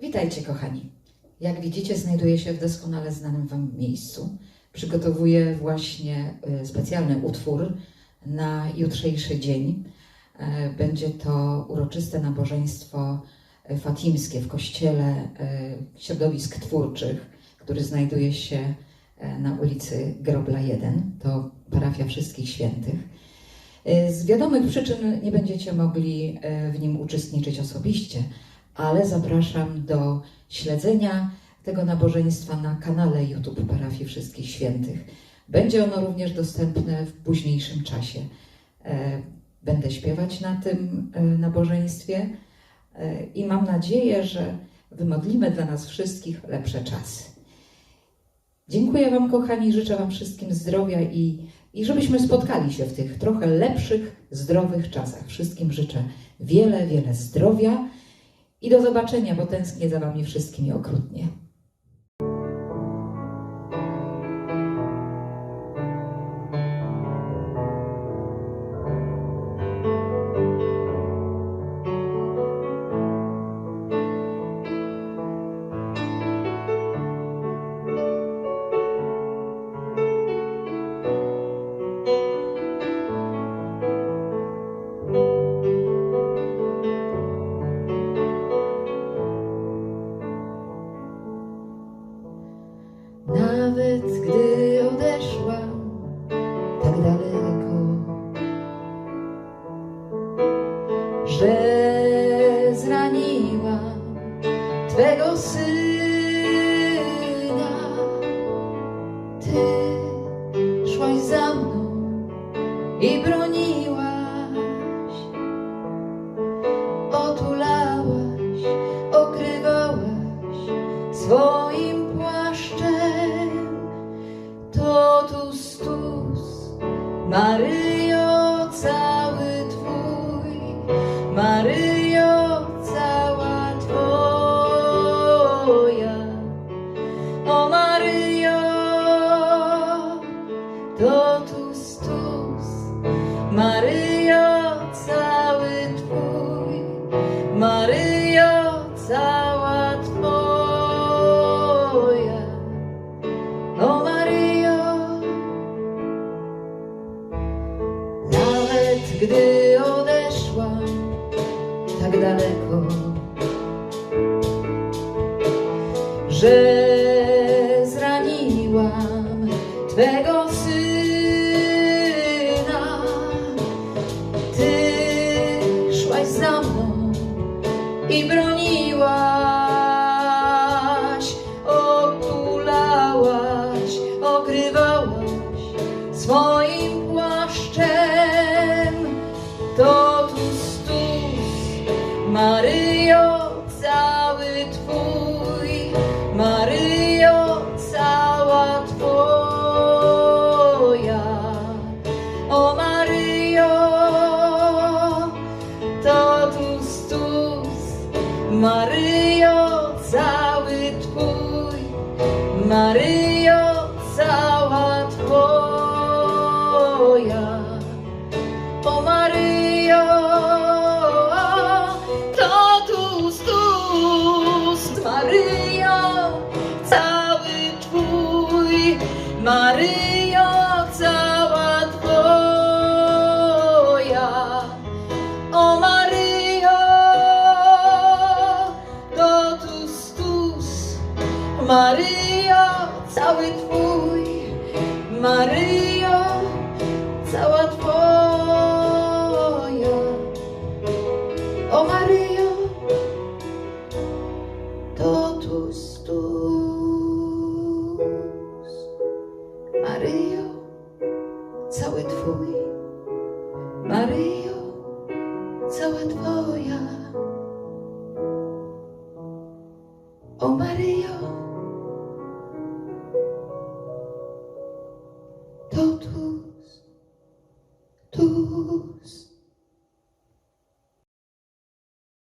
Witajcie, kochani. Jak widzicie, znajduję się w doskonale znanym Wam miejscu. Przygotowuję właśnie y, specjalny utwór na jutrzejszy dzień. E, Będzie to uroczyste nabożeństwo e, fatimskie w kościele e, środowisk twórczych, który znajduje się na ulicy Grobla 1. To parafia Wszystkich Świętych. Z wiadomych przyczyn nie będziecie mogli w nim uczestniczyć osobiście, ale zapraszam do śledzenia tego nabożeństwa na kanale YouTube Parafii Wszystkich Świętych. Będzie ono również dostępne w późniejszym czasie. E, Będę śpiewać na tym e, nabożeństwie e, i mam nadzieję, że wymodlimy dla nas wszystkich lepsze czasy. Dziękuję Wam, kochani, życzę Wam wszystkim zdrowia i, i żebyśmy spotkali się w tych trochę lepszych, zdrowych czasach. Wszystkim życzę wiele, wiele zdrowia i do zobaczenia, bo tęsknię za Wami wszystkimi okrutnie. Daleko, że zraniłam Twego syna, Ty szłaś za mną i broniłaś, Maryjo cały Twój, Maryjo cała Twoja. O Maryjo, totus tus, Maryjo cały Twój, Maryjo cała gdy odeszłam tak daleko, że zraniłam Twego syna, Ty szłaś za mną i broniłaś, otulałaś, okrywałaś swoim Twój, Maryjo cała Twoja. O Maryjo, totus tus, Maryjo cały Twój, Maryjo Maryjo cała Twoja. O Maryjo, totus tus, Maryjo cały Twój, Maryjo cała Twoja. O Maryjo, to tu.